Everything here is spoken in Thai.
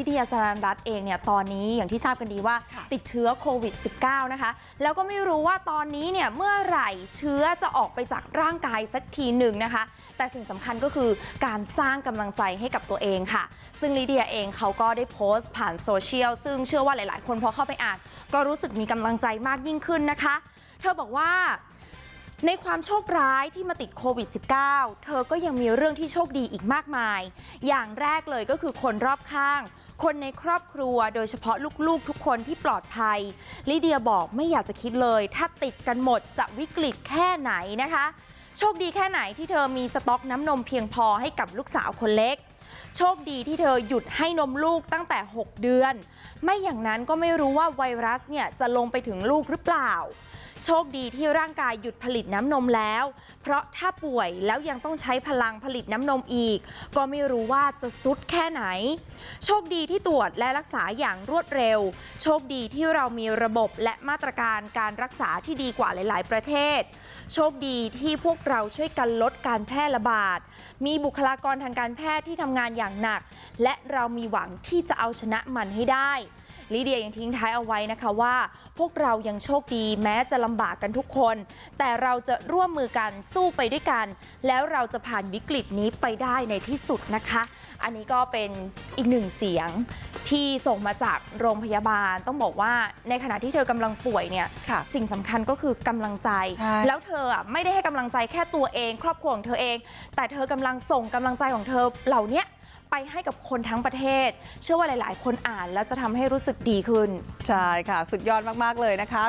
ลิเดียสรันรัตน์เองเนี่ยตอนนี้อย่างที่ทราบกันดีว่าค่ะติดเชื้อโควิด -19 นะคะ แล้วก็ไม่รู้ว่าตอนนี้เนี่ยเมื่อไหร่เชื้อจะออกไปจากร่างกายสักทีหนึ่งนะคะ แต่สิ่งสำคัญก็คือการสร้างกำลังใจให้กับตัวเองค่ะ ซึ่งลิเดียเองเขาก็ได้โพสต์ผ่านโซเชียลซึ่งเชื่อว่าหลาย ๆ คนพอเข้าไปอ่าน ก็รู้สึกมีกำลังใจมากยิ่งขึ้นนะคะ เธอบอกว่าในความโชคร้ายที่มาติดโควิด -19 เธอก็ยังมีเรื่องที่โชคดีอีกมากมาย อย่างแรกเลยก็คือคนรอบข้าง คนในครอบครัวโดยเฉพาะลูกๆทุกคนที่ปลอดภัยลิเดียบอกไม่อยากจะคิดเลย ถ้าติดกันหมดจะวิกฤตแค่ไหนนะคะ โชคดีแค่ไหนที่เธอมีสต็อกน้ำนมเพียงพอให้กับลูกสาวคนเล็ก โชคดีที่เธอหยุดให้นมลูกตั้งแต่ 6 เดือน ไม่อย่างนั้นก็ไม่รู้ว่าไวรัสเนี่ยจะลงไปถึงลูกหรือเปล่า โชคดีที่ร่างกายหยุดผลิตน้ำนมแล้ว เพราะถ้าป่วยแล้วยังต้องใช้พลังผลิตน้ำนมอีก ก็ไม่รู้ว่าจะสุดแค่ไหน โชคดีที่ตรวจและรักษาอย่างรวดเร็ว โชคดีที่เรามีระบบและมาตรการการรักษาที่ดีกว่าหลาย ๆ ประเทศ โชคดีที่พวกเราช่วยกันลดการแพร่ระบาด มีบุคลากรทางการแพทย์ที่ทำงานานอย่างหนักและเรามีหวังที่จะเอาชนะมันให้ได้ ลิเดียยังทิ้งท้ายเอาไว้นะคะว่า พวกเรายังโชคดีแม้จะลำบากกันทุกคน แต่เราจะร่วมมือกันสู้ไปด้วยกัน แล้วเราจะผ่านวิกฤตนี้ไปได้ในที่สุดนะคะ อันนี้ก็เป็นอีกหนึ่งเสียงที่ส่งมาจากโรงพยาบาลต้องบอกว่าในขณะที่เธอกำลังป่วยเนี่ยค่ะสิ่งสำคัญก็คือกำลังใจใช่แล้วเธออะไม่ได้ให้กำลังใจแค่ตัวเอง ครอบครัวของเธอเอง แต่เธอกำลังส่งกำลังใจของเธอเหล่าเนี้ย ไปให้กับคนทั้งประเทศ เชื่อว่าหลาย ๆ คนอ่านแล้วจะทำให้รู้สึกดีขึ้น ใช่ค่ะ สุดยอดมาก ๆ เลยนะคะ